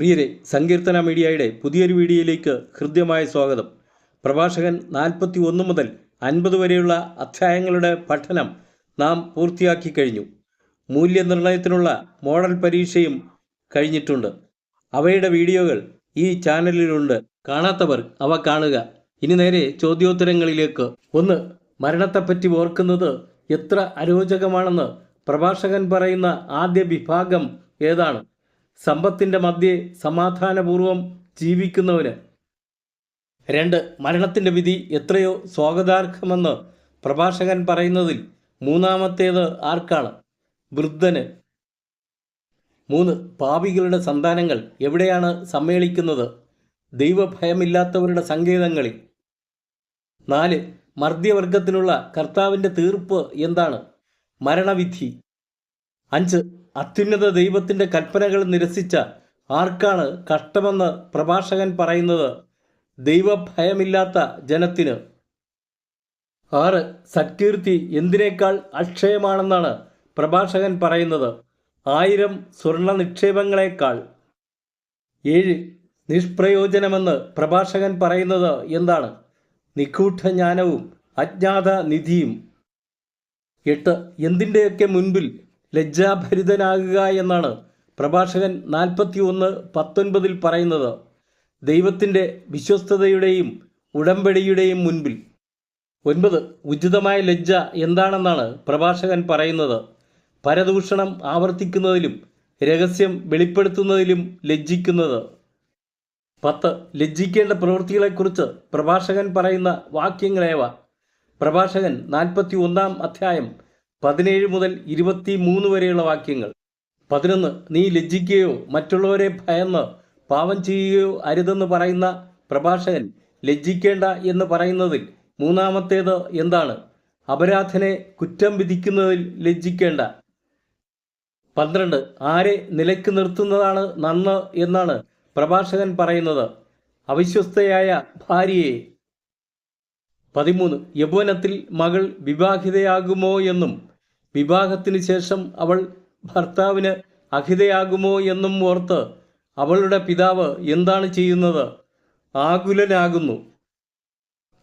പ്രിയരെ സങ്കീർത്തന മീഡിയയുടെ പുതിയൊരു വീഡിയോയിലേക്ക് ഹൃദ്യമായ സ്വാഗതം. പ്രഭാഷകൻ നാൽപ്പത്തി ഒന്ന് മുതൽ അൻപത് വരെയുള്ള അധ്യായങ്ങളുടെ പഠനം നാം പൂർത്തിയാക്കി കഴിഞ്ഞു. മൂല്യനിർണയത്തിനുള്ള മോഡൽ പരീക്ഷയും കഴിഞ്ഞിട്ടുണ്ട്. അവയുടെ വീഡിയോകൾ ഈ ചാനലിലുണ്ട്. കാണാത്തവർ അവ കാണുക. ഇനി നേരെ ചോദ്യോത്തരങ്ങളിലേക്ക്. ഒന്ന് മരണത്തെപ്പറ്റി ഓർക്കുന്നത് എത്ര അരോചകമാണെന്ന് പ്രഭാഷകൻ പറയുന്ന ആദ്യ വിഭാഗം ഏതാണ്? സമ്പത്തിന്റെ മധ്യേ സമാധാനപൂർവം ജീവിക്കുന്നവന്. രണ്ട് മരണത്തിന്റെ വിധി എത്രയോ സ്വാഗതാർഹമെന്ന് പ്രഭാഷകൻ പറയുന്നതിൽ മൂന്നാമത്തേത് ആർക്കാണ്? വൃദ്ധന്. മൂന്ന് പാപികളുടെ സന്താനങ്ങൾ എവിടെയാണ് സമ്മേളിക്കുന്നത്? ദൈവഭയമില്ലാത്തവരുടെ സങ്കേതങ്ങളിൽ. നാല് മർദ്ധ്യവർഗത്തിനുള്ള കർത്താവിന്റെ തീർപ്പ് എന്താണ്? മരണവിധി. അഞ്ച് അത്യുന്നത ദൈവത്തിന്റെ കൽപ്പനകൾ നിരസിച്ച ആർക്കാണ് കഷ്ടമെന്ന് പ്രഭാഷകൻ പറയുന്നത്? ദൈവഭയമില്ലാത്ത ജനത്തിന്. ആറ് സത്കീർത്തി എന്തിനേക്കാൾ അക്ഷയമാണെന്നാണ് പ്രഭാഷകൻ പറയുന്നത്. ആയിരം സ്വർണ നിക്ഷേപങ്ങളെക്കാൾ. ഏഴ് നിഷ്പ്രയോജനമെന്ന് പ്രഭാഷകൻ പറയുന്നത് എന്താണ്? നിഗൂഢ ജ്ഞാനവും അജ്ഞാത നിധിയും. എട്ട് എന്തിന്റെയൊക്കെ മുൻപിൽ ലജ്ജാഭരിതനാകുക എന്നാണ് പ്രഭാഷകൻ നാൽപ്പത്തി ഒന്ന് പത്തൊൻപതിൽ പറയുന്നത്. ദൈവത്തിന്റെ വിശ്വസ്തതയുടെയും ഉടമ്പടിയുടെയും മുൻപിൽ. ഒൻപത് ഉചിതമായ ലജ്ജ എന്താണെന്നാണ് പ്രഭാഷകൻ പറയുന്നത്. പരദൂഷണം ആവർത്തിക്കുന്നതിലും രഹസ്യം വെളിപ്പെടുത്തുന്നതിലും ലജ്ജിക്കുന്നത്. പത്ത് ലജ്ജിക്കേണ്ട പ്രവൃത്തികളെക്കുറിച്ച് പ്രഭാഷകൻ പറയുന്ന വാക്യങ്ങളേവ? പ്രഭാഷകൻ നാൽപ്പത്തി ഒന്നാം അധ്യായം പതിനേഴ് മുതൽ ഇരുപത്തി മൂന്ന് വരെയുള്ള വാക്യങ്ങൾ. പതിനൊന്ന് നീ ലജ്ജിക്കുകയോ മറ്റുള്ളവരെ ഭയന്ന് പാവം ചെയ്യുകയോ അരുതെന്ന് പറയുന്ന പ്രഭാഷകൻ ലജ്ജിക്കേണ്ട എന്ന് പറയുന്നതിൽ മൂന്നാമത്തേത് എന്താണ്? അപരാധനെ കുറ്റം വിധിക്കുന്നതിൽ ലജ്ജിക്കേണ്ട. പന്ത്രണ്ട് ആരെ നിലയ്ക്ക് നിർത്തുന്നതാണ് നന്ന് എന്നാണ് പ്രഭാഷകൻ പറയുന്നത്. അവിശ്വസ്തയായ ഭാര്യയെ. പതിമൂന്ന് യൗവനത്തിൽ മകൾ വിവാഹിതയാകുമോ എന്നും വിവാഹത്തിന് ശേഷം അവൾ ഭർത്താവിന് അഹിതയാകുമോ എന്നും ഓർത്ത് അവളുടെ പിതാവ് എന്താണ് ചെയ്യുന്നത്? ആകുലനാകുന്നു.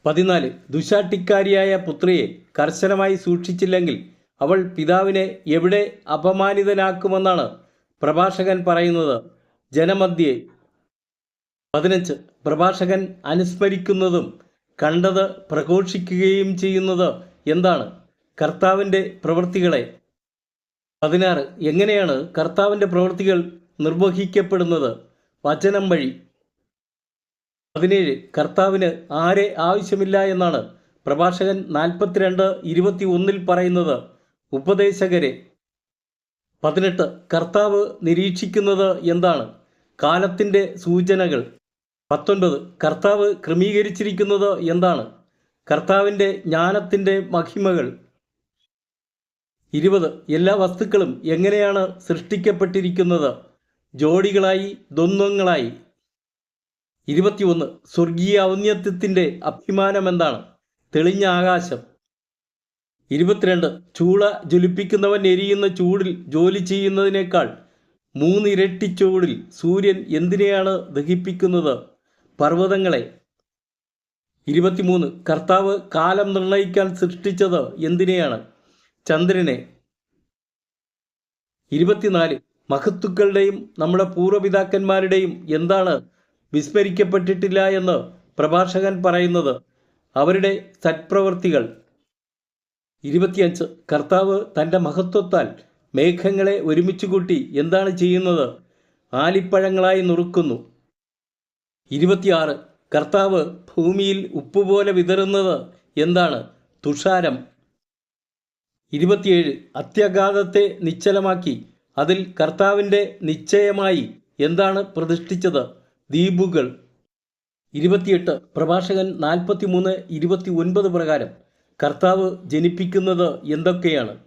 പതിനാല്. ദുശാട്ടിക്കാരിയായ പുത്രിയെ കർശനമായി സൂക്ഷിച്ചില്ലെങ്കിൽ അവൾ പിതാവിനെ എവിടെ അപമാനിതനാക്കുമെന്നാണ് പ്രഭാഷകൻ പറയുന്നത്. ജനമധ്യേ. പതിനഞ്ച്. പ്രഭാഷകൻ അനുസ്മരിക്കുന്നതും കണ്ടത് പ്രഘോഷിക്കുകയും ചെയ്യുന്നത് എന്താണ്? കർത്താവിന്റെ പ്രവൃത്തികളെ. പതിനാറ്. എങ്ങനെയാണ് കർത്താവിന്റെ പ്രവൃത്തികൾ നിർവഹിക്കപ്പെടുന്നത്? വചനം വഴി. പതിനേഴ്. കർത്താവിന് ആരെ ആവശ്യമില്ല എന്നാണ് പ്രഭാഷകൻ നാൽപ്പത്തിരണ്ട് ഇരുപത്തി ഒന്നിൽ പറയുന്നത്. ഉപദേശകരെ. പതിനെട്ട്. കർത്താവ് നിരീക്ഷിക്കുന്നത് എന്താണ്? കാലത്തിന്റെ സൂചനകൾ. പത്തൊൻപത്. കർത്താവ് ക്രമീകരിച്ചിരിക്കുന്നത് എന്താണ്? കർത്താവിന്റെ ജ്ഞാനത്തിന്റെ മഹിമകൾ. ഇരുപത് എല്ലാ വസ്തുക്കളും എങ്ങനെയാണ് സൃഷ്ടിക്കപ്പെട്ടിരിക്കുന്നത്? ജോഡികളായി ദ്വന്ദ്വങ്ങളായി. ഇരുപത്തിയൊന്ന് സ്വർഗീയ ഔന്നത്യത്തിന്റെ അഭിമാനം എന്താണ് തെളിഞ്ഞ ആകാശം. ഇരുപത്തിരണ്ട് ചൂള ജ്വലിപ്പിക്കുന്നവൻ എരിയുന്ന ചൂടിൽ ജോലി ചെയ്യുന്നതിനേക്കാൾ മൂന്നിരട്ടി ചൂടിൽ സൂര്യൻ എന്തിനെയാണ് ദഹിപ്പിക്കുന്നത്? പർവതങ്ങളെ. ഇരുപത്തിമൂന്ന് കർത്താവ് കാലം നിർണയിക്കാൻ സൃഷ്ടിച്ചത് എന്തിനെയാണ്? ചന്ദ്രനെ ഇരുപത്തിനാല് മഹത്തുക്കളുടെയും നമ്മുടെ പൂർവപിതാക്കന്മാരുടെയും എന്താണ് വിസ്മരിക്കപ്പെട്ടിട്ടില്ല എന്ന് പ്രഭാഷകൻ പറയുന്നത് അവരുടെ സത്പ്രവൃത്തികൾ ഇരുപത്തിയഞ്ച് കർത്താവ് തന്റെ മഹത്വത്താൽ മേഘങ്ങളെ ഒരുമിച്ച് കൂട്ടി എന്താണ് ചെയ്യുന്നത്? ആലിപ്പഴങ്ങളായി നുറുക്കുന്നു. ഇരുപത്തിയാറ് കർത്താവ് ഭൂമിയിൽ ഉപ്പുപോലെ വിതറുന്നത് എന്താണ്? തുഷാരം. ഇരുപത്തിയേഴ് അത്യഗാധത്തെ നിശ്ചലമാക്കി. അതിൽ കർത്താവിന്റെ നിശ്ചയമായി എന്താണ് പ്രതിഷ്ഠിച്ചത്? ദ്വീപുകൾ. ഇരുപത്തിയെട്ട് പ്രഭാഷകൻ നാൽപ്പത്തി മൂന്ന് ഇരുപത്തി ഒൻപത് പ്രകാരം കർത്താവ് ജനിപ്പിക്കുന്നത് എന്തൊക്കെയാണ്?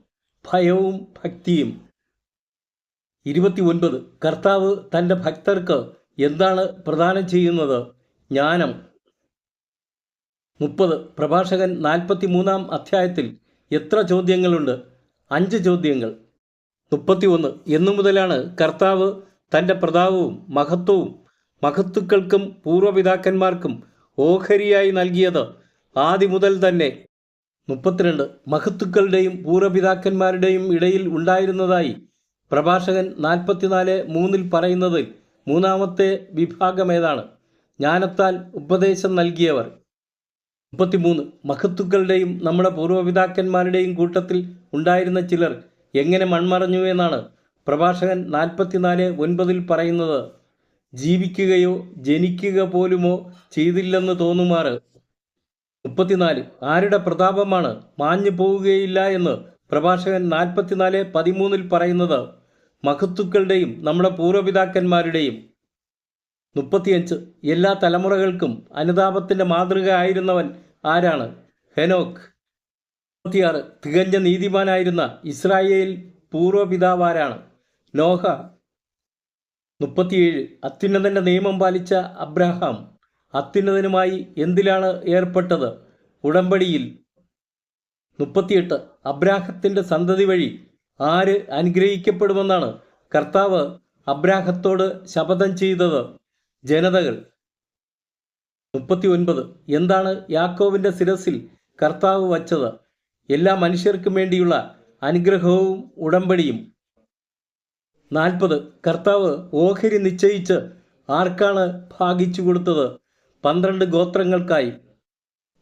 ഭയവും ഭക്തിയും. ഇരുപത്തി ഒൻപത് കർത്താവ് തന്റെ ഭക്തർക്ക് എന്താണ് പ്രദാനം ചെയ്യുന്നത്? ജ്ഞാനം. മുപ്പത് പ്രഭാഷകൻ നാൽപ്പത്തി മൂന്നാം അധ്യായത്തിൽ എത്ര ചോദ്യങ്ങളുണ്ട്? അഞ്ച് ചോദ്യങ്ങൾ. മുപ്പത്തി ഒന്ന് എന്നു മുതലാണ് കർത്താവ് തന്റെ പ്രതാപവും മഹത്വവും മഹത്തുക്കൾക്കും പൂർവപിതാക്കന്മാർക്കും ഓഹരിയായി നൽകിയത് ആദ്യം മുതൽ തന്നെ. മുപ്പത്തിരണ്ട്. മഹത്തുക്കളുടെയും പൂർവപിതാക്കന്മാരുടെയും ഇടയിൽ ഉണ്ടായിരുന്നതായി പ്രഭാഷകൻ നാൽപ്പത്തിനാല് മൂന്നിൽ പറയുന്നതിൽ മൂന്നാമത്തെ വിഭാഗം ഏതാണ്? ജ്ഞാനത്താൽ ഉപദേശം നൽകിയവർ. മുപ്പത്തിമൂന്ന്. മഹത്തുക്കളുടെയും നമ്മുടെ പൂർവപിതാക്കന്മാരുടെയും കൂട്ടത്തിൽ ഉണ്ടായിരുന്ന ചിലർ എങ്ങനെ മൺമറഞ്ഞു എന്നാണ് പ്രഭാഷകൻ നാൽപ്പത്തിനാല് ഒൻപതിൽ പറയുന്നത്. ജീവിക്കുകയോ ജനിക്കുക പോലുമോ ചെയ്തില്ലെന്ന് തോന്നുമാറ്. മുപ്പത്തിനാല്. ആരുടെ പ്രതാപമാണ് മാഞ്ഞു പോവുകയില്ല എന്ന് പ്രഭാഷകൻ നാൽപ്പത്തിനാല് പതിമൂന്നിൽ പറയുന്നത്. മഹത്തുക്കളുടെയും നമ്മുടെ പൂർവപിതാക്കന്മാരുടെയും മുപ്പത്തിയഞ്ച്. എല്ലാ തലമുറകൾക്കും അനുതാപത്തിന്റെ മാതൃക ആയിരുന്നവൻ ആരാണ്? ഹെനോക്ക് മുപ്പത്തിയാറ്. തികഞ്ഞ നീതിമാനായിരുന്ന ഇസ്രായേൽ പൂർവപിതാവാരാണ് നോഹ. മുപ്പത്തിയേഴ്. അത്യുന്നതന്റെ നിയമം പാലിച്ച അബ്രഹാം. അത്യുന്നതനുമായി എന്തിലാണ് ഏർപ്പെട്ടത്? ഉടമ്പടിയിൽ. മുപ്പത്തിയെട്ട്. അബ്രാഹത്തിന്റെ സന്തതി വഴി ആര് അനുഗ്രഹിക്കപ്പെടുമെന്നാണ് കർത്താവ് അബ്രാഹത്തോട് ശപഥം ചെയ്തത്? ജനതകൾ. മുപ്പത്തി ഒൻപത് എന്താണ് യാക്കോവിന്റെ ശിരസിൽ കർത്താവ് വച്ചത്? എല്ലാ മനുഷ്യർക്കും വേണ്ടിയുള്ള അനുഗ്രഹവും ഉടമ്പടിയും. നാൽപ്പത്. കർത്താവ് ഓഹരി നിശ്ചയിച്ച് ആർക്കാണ് ഭാഗിച്ചു കൊടുത്തത്? പന്ത്രണ്ട് ഗോത്രങ്ങൾക്കായി.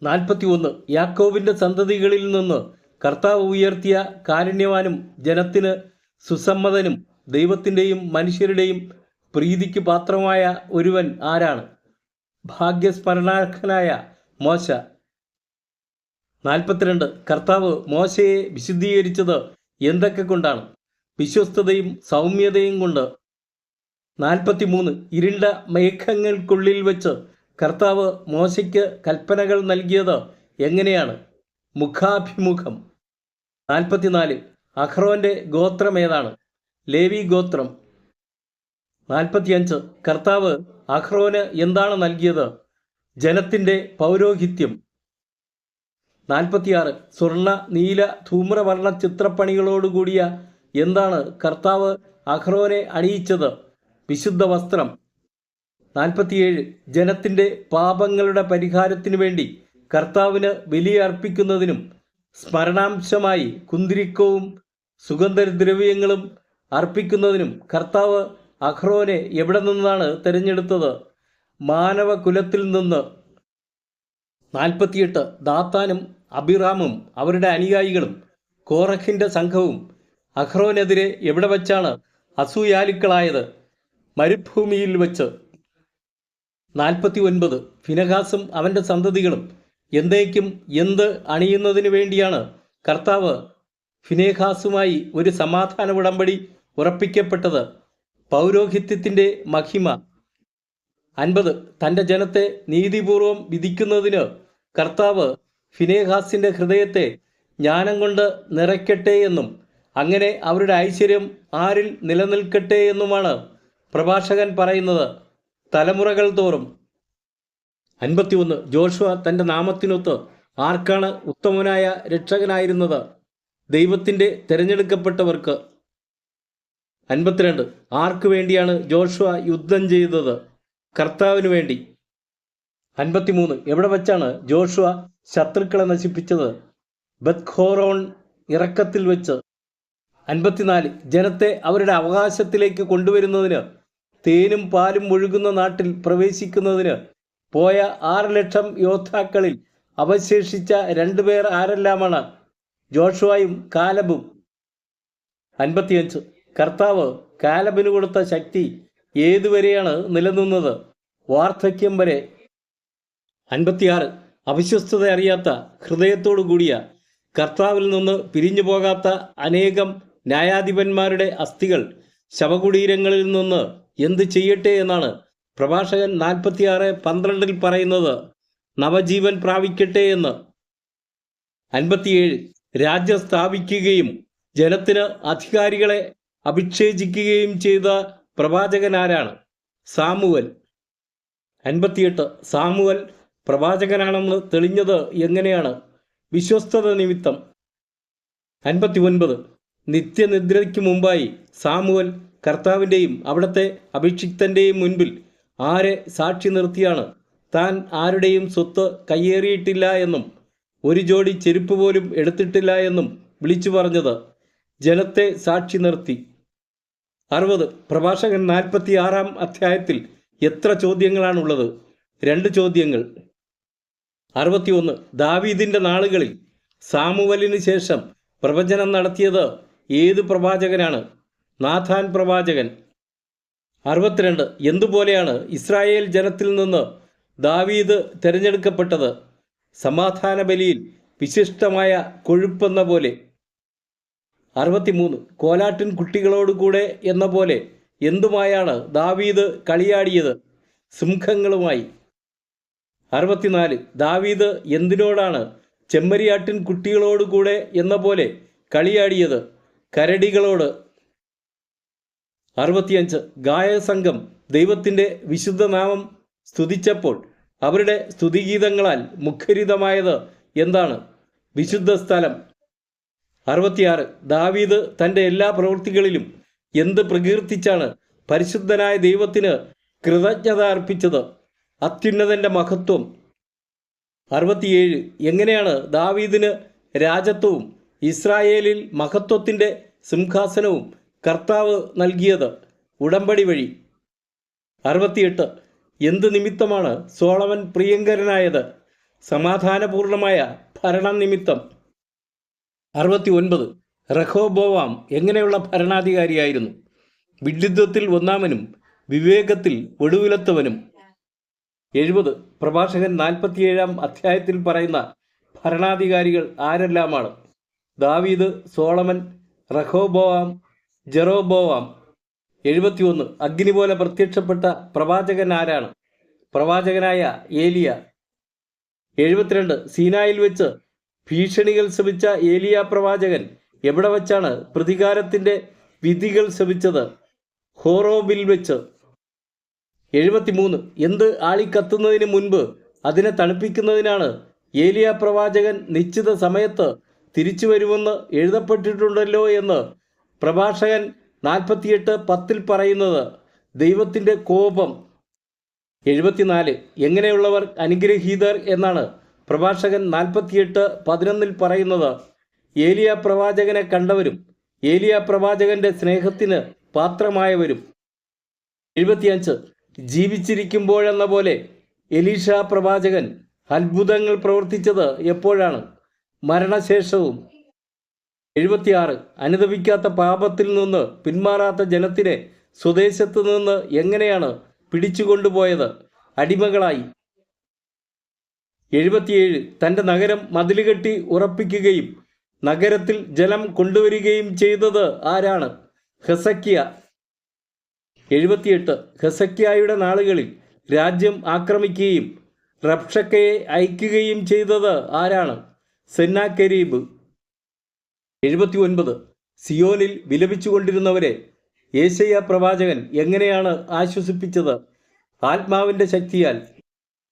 നാൽപ്പത്തി ഒന്ന് യാക്കോവിന്റെ സന്തതികളിൽ നിന്ന് കർത്താവ് ഉയർത്തിയ കാരുണ്യവാനും ജനത്തിന് സുസമ്മതനും ദൈവത്തിന്റെയും മനുഷ്യരുടെയും പ്രീതിക്ക് പാത്രമായ ഒരുവൻ ആരാണ്? ഭാഗ്യസ്മരണാർഹനായ മോശ. നാൽപ്പത്തിരണ്ട്. കർത്താവ് മോശയെ വിശുദ്ധീകരിച്ചത് എന്തൊക്കെ കൊണ്ടാണ്? വിശ്വസ്തതയും സൗമ്യതയും കൊണ്ട്. നാൽപ്പത്തിമൂന്ന്. ഇരുണ്ട മേഘങ്ങൾക്കുള്ളിൽ വെച്ച് കർത്താവ് മോശയ്ക്ക് കൽപ്പനകൾ നൽകിയത് എങ്ങനെയാണ്? മുഖാഭിമുഖം. നാൽപ്പത്തിനാല്. അഹ്റോന്റെ ഗോത്രം ഏതാണ്? ലേവി ഗോത്രം. നാൽപ്പത്തിയഞ്ച്. കർത്താവ് അഹ്റോന് എന്താണ് നൽകിയത്? ജനത്തിന്റെ പൗരോഹിത്യം. നാൽപ്പത്തിയാറ്. സ്വർണ നീല ധൂമ്രവർണ ചിത്രപ്പണികളോടുകൂടിയ എന്താണ് കർത്താവ് അഹ്റോനെ അണിയിച്ചത്? വിശുദ്ധ വസ്ത്രം. നാൽപ്പത്തിയേഴ്. ജനത്തിന്റെ പാപങ്ങളുടെ പരിഹാരത്തിനു വേണ്ടി കർത്താവിന് ബലിയർപ്പിക്കുന്നതിനും സ്മരണാംശമായി കുന്തിരിക്കവും സുഗന്ധദ്രവ്യങ്ങളും അർപ്പിക്കുന്നതിനും കർത്താവ് അഹ്റോനെ എവിടെ നിന്നാണ് തിരഞ്ഞെടുത്തത്? മാനവകുലത്തിൽ നിന്ന്. നാൽപ്പത്തിയെട്ട്. ദാത്താനും അബിറാമും അവരുടെ അനുയായികളും കോറഖിന്റെ സംഘവും അഹ്റോനെതിരെ എവിടെ വച്ചാണ് അസൂയാലുക്കളായത്? മരുഭൂമിയിൽ വച്ച്. നാൽപ്പത്തി ഒൻപത് ഫിനഹാസും അവന്റെ സന്തതികളും എന്തേക്കും എന്ത് അണിയുന്നതിന് വേണ്ടിയാണ് കർത്താവ് ഫിനേഹാസുമായി ഒരു സമാധാന ഉടമ്പടി ഉറപ്പിക്കപ്പെട്ടത്? പൗരോഹിത്യത്തിന്റെ മഹിമ. അൻപത്. തന്റെ ജനത്തെ നീതിപൂർവം വിധിക്കുന്നതിന് കർത്താവ് ഫിനേഹാസിന്റെ ഹൃദയത്തെ ജ്ഞാനം കൊണ്ട് നിറയ്ക്കട്ടെ എന്നും അങ്ങനെ അവരുടെ ഐശ്വര്യം ആരിൽ നിലനിൽക്കട്ടെ എന്നുമാണ് പ്രഭാഷകൻ പറയുന്നത് തലമുറകൾ തോറും. അൻപത്തിയൊന്ന്. ജോഷുവ തന്റെ നാമത്തിനൊത്ത് ആർക്കാണ് ഉത്തമനായ രക്ഷകനായിരുന്നത്? ദൈവത്തിന്റെ തിരഞ്ഞെടുക്കപ്പെട്ടവർക്ക് അൻപത്തിരണ്ട്. ആർക്ക് വേണ്ടിയാണ് ജോഷുവ യുദ്ധം ചെയ്തത്? കർത്താവിന് വേണ്ടി. അൻപത്തിമൂന്ന്. എവിടെ വെച്ചാണ് ജോഷുവ ശത്രുക്കളെ നശിപ്പിച്ചത്? ബത്ഖോറോൺ ഇറക്കത്തിൽ വെച്ച്. അൻപത്തിനാല്. ജനത്തെ അവരുടെ അവകാശത്തിലേക്ക് കൊണ്ടുവരുന്നതിന് തേനും പാലും ഒഴുകുന്ന നാട്ടിൽ പ്രവേശിക്കുന്നതിന് പോയ ആറ് ലക്ഷം യോദ്ധാക്കളിൽ അവശേഷിച്ച രണ്ടുപേർ ആരെല്ലാമാണ്? ജോഷുവായും കാലബും. അൻപത്തിയഞ്ച്. കർത്താവ് കാലബിന് കൊടുത്ത ശക്തി ഏതുവരെയാണ് നിലനിന്നത്? വാർദ്ധക്യം വരെ. അൻപത്തിയാറ്. അവിശ്വസ്തത അറിയാത്ത ഹൃദയത്തോടു കൂടിയ കർത്താവിൽ നിന്ന് പിരിഞ്ഞു പോകാത്ത അനേകം ന്യായാധിപന്മാരുടെ അസ്ഥികൾ ശവകുടീരങ്ങളിൽ നിന്ന് എന്ത് ചെയ്യട്ടെ എന്നാണ് പ്രഭാഷകൻ നാൽപ്പത്തിയാറ് പന്ത്രണ്ടിൽ പറയുന്നത്. നവജീവൻ പ്രാപിക്കട്ടെ എന്ന്. അൻപത്തിയേഴ്. രാജ്യം സ്ഥാപിക്കുകയും ജനത്തിന് അധികാരികളെ അഭിഷേചിക്കുകയും ചെയ്ത പ്രവാചകൻ ആരാണ് സാമുവൽ. അൻപത്തിയെട്ട്. സാമുവൽ പ്രവാചകനാണെന്ന് തെളിഞ്ഞത് എങ്ങനെയാണ്? വിശ്വസ്തത നിമിത്തം. അൻപത്തി ഒൻപത് നിത്യനിദ്രയ്ക്ക് മുമ്പായി സാമുവൽ കർത്താവിന്റെയും അവിടുത്തെ അഭിഷിക്തന്റെയും മുൻപിൽ ആരെ സാക്ഷി നിർത്തിയാണ്? താൻ ആരുടെയും സ്വത്ത് കയ്യേറിയിട്ടില്ല എന്നും ഒരു ജോഡി ചെരുപ്പ് പോലും എടുത്തിട്ടില്ല എന്നും വിളിച്ചു പറഞ്ഞത് ജനത്തെ സാക്ഷി നിർത്തി. അറുപത്. പ്രഭാഷകൻ നാൽപ്പത്തി ആറാം അധ്യായത്തിൽ എത്ര ചോദ്യങ്ങളാണുള്ളത്? രണ്ട് ചോദ്യങ്ങൾ. അറുപത്തിയൊന്ന്. ദാവീദിന്റെ നാളുകളിൽ സാമുവലിന് ശേഷം പ്രവചനം നടത്തിയത് ഏത് പ്രവാചകനാണ്? നാഥാൻ പ്രവാചകൻ. അറുപത്തിരണ്ട്. എന്തുപോലെയാണ് ഇസ്രായേൽ ജനത്തിൽ നിന്ന് ദാവീദ് തിരഞ്ഞെടുക്കപ്പെട്ടത്? സമാധാന ബലിയിൽ വിശിഷ്ടമായ കൊഴുപ്പെന്ന പോലെ. അറുപത്തിമൂന്ന് കോലാട്ടിൻ കുട്ടികളോടുകൂടെ എന്ന പോലെ എന്തുമായാണ് ദാവീദ് കളിയാടിയത്? സിംഹങ്ങളുമായി. അറുപത്തിനാല് ദാവീദ് എന്തിനോടാണ് ചെമ്മരിയാട്ടിൻ കുട്ടികളോടുകൂടെ എന്ന പോലെ കളിയാടിയത്? കരടികളോട്. അറുപത്തിയഞ്ച് ഗായകസംഘം ദൈവത്തിന്റെ വിശുദ്ധ നാമം സ്തുതിച്ചപ്പോൾ അവരുടെ സ്തുതിഗീതങ്ങളാൽ മുഖരിതമായത് എന്താണ്? വിശുദ്ധ സ്ഥലം. അറുപത്തിയാറ്. ദാവീദ് തന്റെ എല്ലാ പ്രവൃത്തികളിലും എന്ത് പ്രകീർത്തിച്ചാണ് പരിശുദ്ധനായ ദൈവത്തിന് കൃതജ്ഞത അർപ്പിച്ചത് അത്യുന്നതന്റെ മഹത്വം. അറുപത്തിയേഴ്. എങ്ങനെയാണ് ദാവീദിന് രാജത്വവും ഇസ്രായേലിൽ മഹത്വത്തിന്റെ സിംഹാസനവും കർത്താവ് നൽകിയത്? ഉടമ്പടി വഴി. അറുപത്തിയെട്ട്. എന്ത് നിമിത്തമാണ് സോളമൻ പ്രിയങ്കരനായത്? സമാധാനപൂർണമായ ഭരണ നിമിത്തം അറുപത്തി ഒൻപത് റഹോബോവാം എങ്ങനെയുള്ള ഭരണാധികാരിയായിരുന്നു? വിഡിത്വത്തിൽ ഒന്നാമനും വിവേകത്തിൽ ഒടുവിലത്തവനും. എഴുപത്. പ്രഭാഷകൻ നാൽപ്പത്തിയേഴാം അധ്യായത്തിൽ പറയുന്ന ഭരണാധികാരികൾ ആരെല്ലാമാണ്? ദാവീദ് സോളമൻ റഹോബോവാം ജെറോബോവാം. എഴുപത്തിയൊന്ന്. അഗ്നി പോലെ പ്രത്യക്ഷപ്പെട്ട പ്രവാചകൻ ആരാണ്? പ്രവാചകനായ ഏലിയ. എഴുപത്തിരണ്ട്. സീനായിൽ വെച്ച് ഭീഷണികൾ ശ്രമിച്ച ഏലിയ പ്രവാചകൻ എവിടെ വച്ചാണ് പ്രതികാരത്തിന്റെ വിധികൾ ശ്രമിച്ചത് ഹോറോബിൽ വെച്ച്. എഴുപത്തിമൂന്ന്. എന്ത് ആളി കത്തുന്നതിന് മുൻപ് അതിനെ തണുപ്പിക്കുന്നതിനാണ് ഏലിയ പ്രവാചകൻ നിശ്ചിത സമയത്ത് തിരിച്ചു വരുമെന്ന് എഴുതപ്പെട്ടിട്ടുണ്ടല്ലോ എന്ന് പ്രഭാഷകൻ നാൽപ്പത്തിയെട്ട് പത്തിൽ പറയുന്നത് ദൈവത്തിന്റെ കോപം. എഴുപത്തിനാല്. എങ്ങനെയുള്ളവർ അനുഗ്രഹീതർ എന്നാണ് പ്രഭാഷകൻ നാൽപ്പത്തിയെട്ട് പതിനൊന്നിൽ പറയുന്നത് ഏലിയ പ്രവാചകനെ കണ്ടവരും ഏലിയ പ്രവാചകന്റെ സ്നേഹത്തിന് പാത്രമായവരും. എഴുപത്തിയഞ്ച് ജീവിച്ചിരിക്കുമ്പോഴെന്ന പോലെ എലീഷ പ്രവാചകൻ അത്ഭുതങ്ങൾ പ്രവർത്തിച്ചത് എപ്പോഴാണ്? മരണശേഷവും. എഴുപത്തിയാറ് അനുദവിക്കാത്ത പാപത്തിൽ നിന്ന് പിന്മാറാത്ത ജനത്തിനെ സ്വദേശത്തു നിന്ന് എങ്ങനെയാണ് പിടിച്ചുകൊണ്ടുപോയത്? അടിമകളായി എഴുപത്തിയേഴ് തന്റെ നഗരം മതിലുകെട്ടി ഉറപ്പിക്കുകയും നഗരത്തിൽ ജലം കൊണ്ടുവരികയും ചെയ്തത് ആരാണ്? ഹെസക്കിയ. എഴുപത്തിയെട്ട് ഹെസക്കിയായുടെ നാളുകളിൽ രാജ്യം ആക്രമിക്കുകയും റബ്ഷക്കയെ അയക്കുകയും ചെയ്തത് ആരാണ്? സെന്നാക്കരീബ്. എഴുപത്തി ഒൻപത് സിയോനിൽ വിലപിച്ചുകൊണ്ടിരുന്നവരെ ഏശയ്യ പ്രവാചകൻ എങ്ങനെയാണ് ആശ്വസിപ്പിച്ചത്? ആത്മാവിന്റെ ശക്തിയാൽ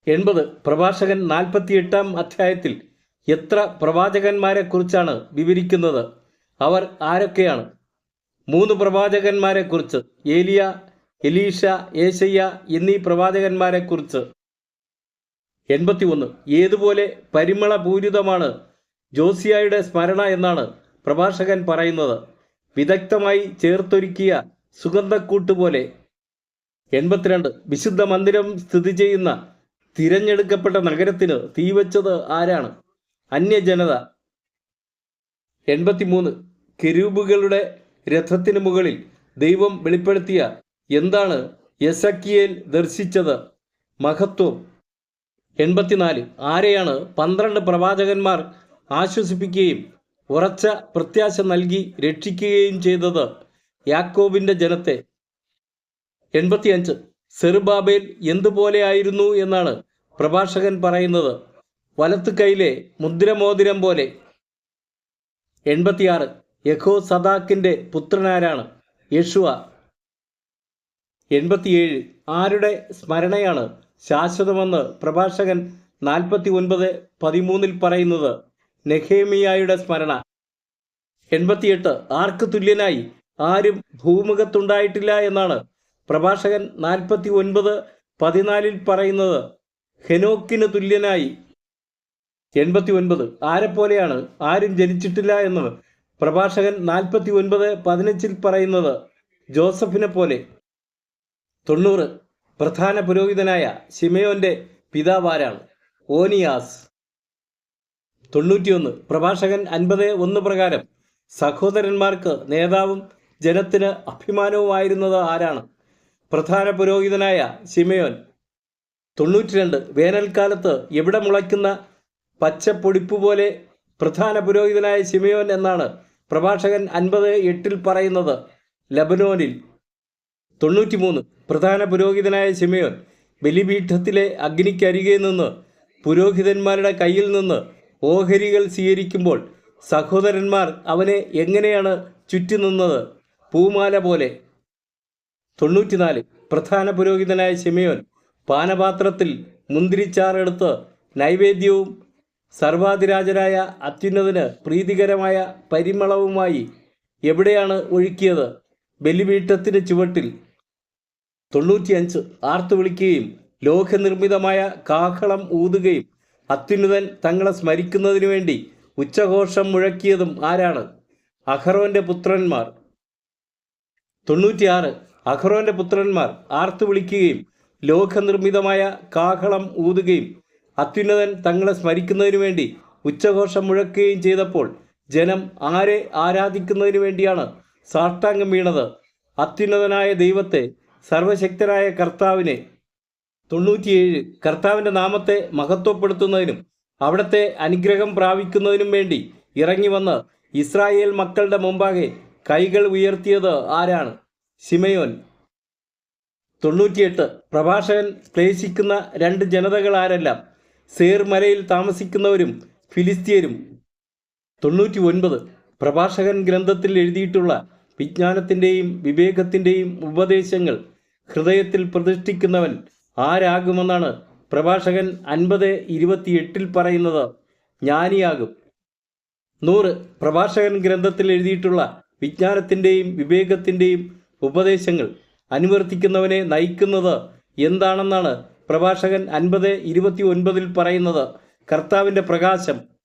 എൺപത്. പ്രഭാഷകൻ നാൽപ്പത്തിയെട്ടാം അധ്യായത്തിൽ എത്ര പ്രവാചകന്മാരെക്കുറിച്ചാണ് വിവരിക്കുന്നത്? അവർ ആരൊക്കെയാണ്? മൂന്ന് പ്രവാചകന്മാരെക്കുറിച്ച് ഏലിയ എലീഷ ഏശയ്യ എന്നീ പ്രവാചകന്മാരെക്കുറിച്ച് എൺപത്തി ഒന്ന് ഏതുപോലെ പരിമളപൂരിതമാണ് ജോസിയായുടെ സ്മരണ എന്നാണ് പ്രഭാഷകൻ പറയുന്നത്. വിദഗ്ധമായി ചേർത്തൊരുക്കിയ സുഗന്ധക്കൂട്ട് പോലെ. എൺപത്തിരണ്ട്. വിശുദ്ധ മന്ദിരം സ്ഥിതി ചെയ്യുന്ന തിരഞ്ഞെടുക്കപ്പെട്ട നഗരത്തിന് തീവച്ചത് ആരാണ്? അന്യജനത. എൺപത്തിമൂന്ന്. കെരൂബുകളുടെ രഥത്തിന് മുകളിൽ ദൈവം വെളിപ്പെടുത്തിയ എന്താണ് യസക്കിയേൽ ദർശിച്ചത്? മഹത്വം. എൺപത്തിനാല്. ആരെയാണ് പന്ത്രണ്ട് പ്രവാചകന്മാർ ആശ്വസിപ്പിക്കുകയും ഉറച്ച പ്രത്യാശ നൽകി രക്ഷിക്കുകയും ചെയ്തത്? യാക്കോബിന്റെ ജനത്തെ. എൺപത്തിയഞ്ച്. സെറുബാബേൽ എന്തുപോലെയായിരുന്നു എന്നാണ് പ്രഭാഷകൻ പറയുന്നത്. വലത്ത് കൈയിലെ മുദ്രമോതിരം പോലെ. എൺപത്തിയാറ്. യഹോ സദാക്കിന്റെ പുത്രനാരാണ് യഷുവ എൺപത്തിയേഴ്. ആരുടെ സ്മരണയാണ് ശാശ്വതമെന്ന് പ്രഭാഷകൻ നാൽപ്പത്തി ഒൻപത് പതിമൂന്നിൽ പറയുന്നത്. നെഹേമിയായുടെ സ്മരണ. എൺപത്തിയെട്ട്. ആർക്ക് തുല്യനായി? ആരും ഭൂമുഖത്തുണ്ടായിട്ടില്ല എന്നാണ് പ്രഭാഷകൻ നാൽപ്പത്തി ഒൻപത് പതിനാലിൽ പറയുന്നത് ഹെനോക്കിന് തുല്യനായി. എൺപത്തി ഒൻപത് ആരെപ്പോലെയാണ് ആരും ജനിച്ചിട്ടില്ല എന്ന് പ്രഭാഷകൻ നാൽപ്പത്തി ഒൻപത് പതിനഞ്ചിൽ പറയുന്നത് ജോസഫിനെ പോലെ. തൊണ്ണൂറ്. പ്രധാന പുരോഹിതനായ ശിമയോന്റെ പിതാവാരാണ് ഓനിയാസ്. തൊണ്ണൂറ്റിയൊന്ന്. പ്രഭാഷകൻ അൻപത് ഒന്ന് പ്രകാരം സഹോദരന്മാർക്ക് നേതാവും ജനത്തിന് അഭിമാനവുമായിരുന്നത് ആരാണ്? പ്രധാന പുരോഹിതനായ സിമയോൻ തൊണ്ണൂറ്റിരണ്ട് വേനൽക്കാലത്ത് എവിടെ മുളയ്ക്കുന്ന പച്ചപ്പൊടിപ്പ് പോലെ പ്രധാന പുരോഹിതനായ സിമയോൻ എന്നാണ് പ്രഭാഷകൻ അൻപത് എട്ടിൽ പറയുന്നത്. ലബനോനിൽ തൊണ്ണൂറ്റിമൂന്ന് പ്രധാന പുരോഹിതനായ സിമയോൻ ബലിപീഠത്തിലെ അഗ്നിക്കരികെ നിന്ന് പുരോഹിതന്മാരുടെ കയ്യിൽ നിന്ന് ഓഹരികൾ സ്വീകരിക്കുമ്പോൾ സഹോദരന്മാർ അവനെ എങ്ങനെയാണ് ചുറ്റി നിന്നത്? പൂമാല പോലെ തൊണ്ണൂറ്റിനാല്. പ്രധാന പുരോഹിതനായ ശിമയോൻ പാനപാത്രത്തിൽ മുന്തിരിച്ചാറെടുത്ത് നൈവേദ്യവും സർവാധിരാജരായ അത്യുന്നതിന് പ്രീതികരമായ പരിമളവുമായി എവിടെയാണ് ഒഴുക്കിയത്? ബലിപീഠത്തിന് ചുവട്ടിൽ. തൊണ്ണൂറ്റിയഞ്ച്. ആർത്തു വിളിക്കുകയും ലോകനിർമ്മിതമായ കാഹളം ഊതുകയും അത്യുന്നതൻ തങ്ങളെ സ്മരിക്കുന്നതിനു വേണ്ടി ഉച്ചഘോഷം മുഴക്കിയതും ആരാണ്? അഹ്റോന്റെ പുത്രന്മാർ. തൊണ്ണൂറ്റിയാറ്. അഹ്റോന്റെ പുത്രന്മാർ ആർത്തു വിളിക്കുകയും ലോകനിർമ്മിതമായ കാഹളം ഊതുകയും അത്യുന്നതൻ തങ്ങളെ സ്മരിക്കുന്നതിനു വേണ്ടി ഉച്ചഘോഷം മുഴക്കുകയും ചെയ്തപ്പോൾ ജനം ആരെ ആരാധിക്കുന്നതിനു വേണ്ടിയാണ് സാഷ്ടാംഗം വീണത്. അത്യുന്നതനായ ദൈവത്തെ സർവശക്തനായ കർത്താവിനെ തൊണ്ണൂറ്റിയേഴ് കർത്താവിന്റെ നാമത്തെ മഹത്വപ്പെടുത്തുന്നതിനും അവിടുത്തെ അനുഗ്രഹം പ്രാപിക്കുന്നതിനും വേണ്ടി ഇറങ്ങി വന്ന് ഇസ്രായേൽ മക്കളുടെ മുമ്പാകെ കൈകൾ ഉയർത്തിയത് ആരാണ്? ശിമയോൻ തൊണ്ണൂറ്റിയെട്ട്. പ്രഭാഷകൻ ക്ലേശിക്കുന്ന രണ്ട് ജനതകൾ ആരെല്ലാം സേർ മലയിൽ താമസിക്കുന്നവരും ഫിലിസ്തീയരും. തൊണ്ണൂറ്റി ഒൻപത് പ്രഭാഷകൻ ഗ്രന്ഥത്തിൽ എഴുതിയിട്ടുള്ള വിജ്ഞാനത്തിന്റെയും വിവേകത്തിന്റെയും ഉപദേശങ്ങൾ ഹൃദയത്തിൽ പ്രതിഷ്ഠിക്കുന്നവൻ ആരാകുമെന്നാണ് പ്രഭാഷകൻ അൻപത് ഇരുപത്തിയെട്ടിൽ പറയുന്നത്. ജ്ഞാനിയാകും. നൂറ്. പ്രഭാഷകൻ ഗ്രന്ഥത്തിൽ എഴുതിയിട്ടുള്ള വിജ്ഞാനത്തിന്റെയും വിവേകത്തിന്റെയും ഉപദേശങ്ങൾ അനുവർത്തിക്കുന്നവനെ നയിക്കുന്നത് എന്താണെന്നാണ് പ്രഭാഷകൻ അൻപത് ഇരുപത്തി ഒൻപതിൽ പറയുന്നത്. കർത്താവിന്റെ പ്രകാശം